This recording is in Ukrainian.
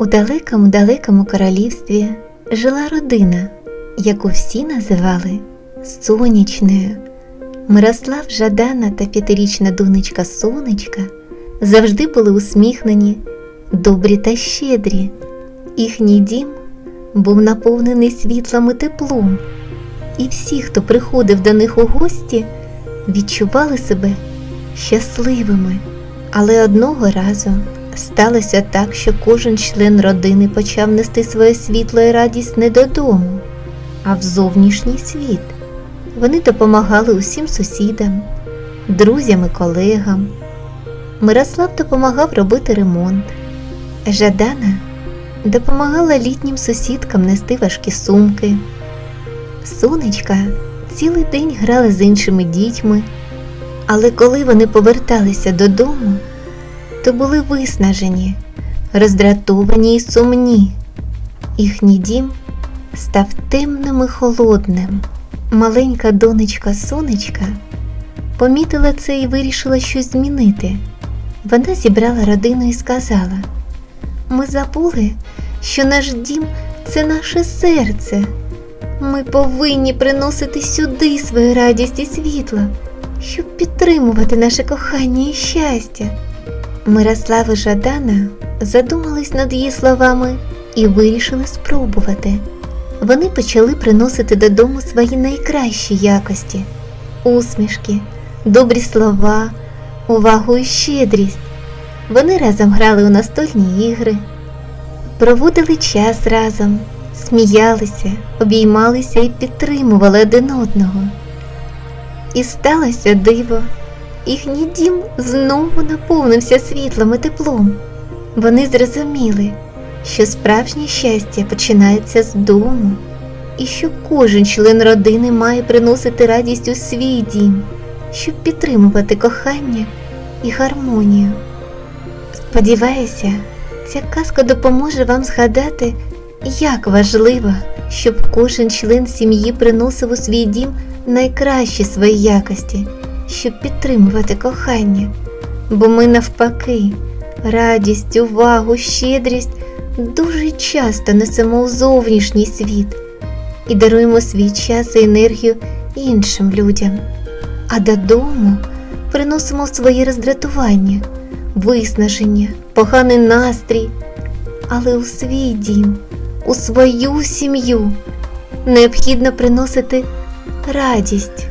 У далекому далекому королівстві жила родина, яку всі називали сонячною. Мирослав Жадана та п'ятирічна донечка Сонечка завжди були усміхнені, добрі та щедрі. Їхній дім був наповнений світлом і теплом, і всі, хто приходив до них у гості, відчували себе щасливими. Але одного разу сталося так, що кожен член родини почав нести своє світло і радість не додому, а в зовнішній світ. Вони допомагали усім сусідам, друзям і колегам. Мирослав допомагав робити ремонт. Жадана допомагала літнім сусідкам нести важкі сумки. Сонечка цілий день грала з іншими дітьми, але коли вони поверталися додому, то були виснажені, роздратовані і сумні. Їхній дім став темним і холодним. Маленька донечка сонечка помітила це і вирішила щось змінити. Вона зібрала родину і сказала: Ми забули, що наш дім це наше серце. Ми повинні приносити сюди свою радість і світло, щоб підтримувати наше кохання і щастя. Мирослав і Жадана задумались над її словами і вирішили спробувати. Вони почали приносити додому свої найкращі якості: усмішки, добрі слова, увагу і щедрість. Вони разом грали у настольні ігри, проводили час разом, сміялися, обіймалися і підтримували один одного. І сталося диво. Їхній дім знову наповнився світлом і теплом. Вони зрозуміли, що справжнє щастя починається з дому, і що кожен член родини має приносити радість у свій дім, щоб підтримувати кохання і гармонію. Сподіваюся, ця казка допоможе вам згадати, як важливо, щоб кожен член сім'ї приносив у свій дім найкращі свої якості, щоб підтримувати кохання. Бо ми навпаки, радість, увагу, щедрість дуже часто несемо у зовнішній світ і даруємо свій час і енергію іншим людям, а додому приносимо свої роздратування, виснаження, поганий настрій, але у свій дім, у свою сім'ю необхідно приносити радість,